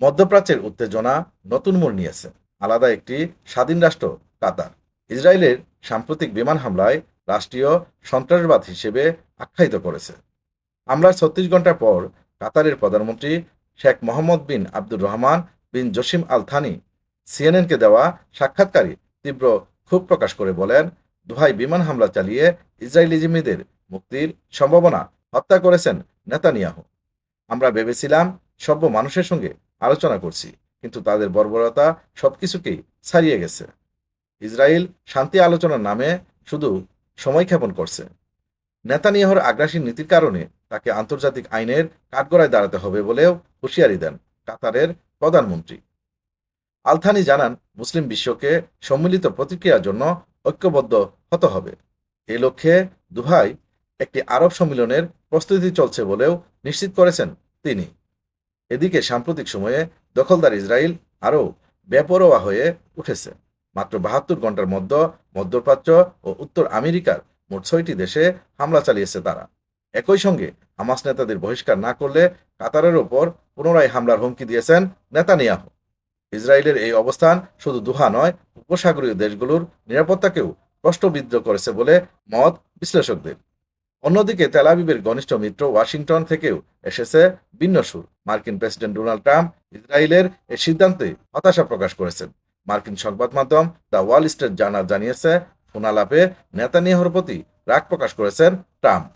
মধ্যপ্রাচ্যের উত্তেজনা নতুন মোড় নিয়েছে। আলাদা একটি স্বাধীন রাষ্ট্র, কাতার। ইসরায়েলের সাম্প্রতিক বিমান হামলায় রাষ্ট্রীয় সন্ত্রাসবাদ হিসেবে আখ্যায়িত করেছে। হামলার ছত্রিশ ঘণ্টা পর কাতারের প্রধানমন্ত্রী Sheikh Mohammed bin Abdur Rahman bin Jassim Al Thani সিএনএনকে দেওয়া সাক্ষাৎকারে তীব্র ক্ষোভ প্রকাশ করে বলেন, দোহাই বিমান হামলা চালিয়ে ইসরায়েলি জিম্মিদের মুক্তির সম্ভাবনা হত্যা করেছেন নেতানিয়াহু। আমরা ভেবেছিলাম সভ্য মানুষের সঙ্গে আলোচনা করছি, কিন্তু তাদের বর্বরতা সবকিছুকেই ছাড়িয়ে গেছে। ইসরায়েল শান্তি আলোচনার নামে শুধু সময়ক্ষেপণ করছে। নেতানিয়াহর আগ্রাসী নীতির কারণে তাকে আন্তর্জাতিক আইনের কাঠগড়ায় দাঁড়াতে হবে বলেও হুঁশিয়ারি দেন কাতারের প্রধানমন্ত্রী। আলথানি জানান, মুসলিম বিশ্বকে সম্মিলিত প্রতিক্রিয়ার জন্য ঐক্যবদ্ধ হতে হবে। এ লক্ষ্যে দুহাই একটি আরব সম্মিলনের প্রস্তুতি চলছে বলেও নিশ্চিত করেছেন তিনি। এদিকে সাম্প্রতিক সময়ে দখলদার ইসরায়েল আরও বেপরোয়া হয়ে উঠেছে। মাত্র বাহাত্তর ঘণ্টার মধ্যে মধ্যপ্রাচ্য ও উত্তর আমেরিকার মোট ছয়টি দেশে হামলা চালিয়েছে তারা। একই সঙ্গে হামাস নেতাদের বহিষ্কার না করলে কাতারের ওপর পুনরায় হামলার হুমকি দিয়েছেন নেতানিয়াহ। ইসরায়েলের এই অবস্থান শুধু দুহা নয়, উপসাগরীয় দেশগুলোর নিরাপত্তাকেও প্রশ্নবিদ্ধ করেছে বলে মত বিশ্লেষকদের। অন্যদিকে তেলাবিবের ঘনিষ্ঠ মিত্র ওয়াশিংটন থেকেও এসেছে ভিন্ন সুর। মার্কিন প্রেসিডেন্ট ডোনাল্ড ট্রাম্প ইসরায়েলের এই সিদ্ধান্তে হতাশা প্রকাশ করেছেন। মার্কিন সংবাদ মাধ্যম দ্য ওয়াল স্ট্রিট জার্নাল জানিয়েছে ফোনালাপে নেতানিয়াহুর প্রতি রাগ প্রকাশ করেছেন ট্রাম্প।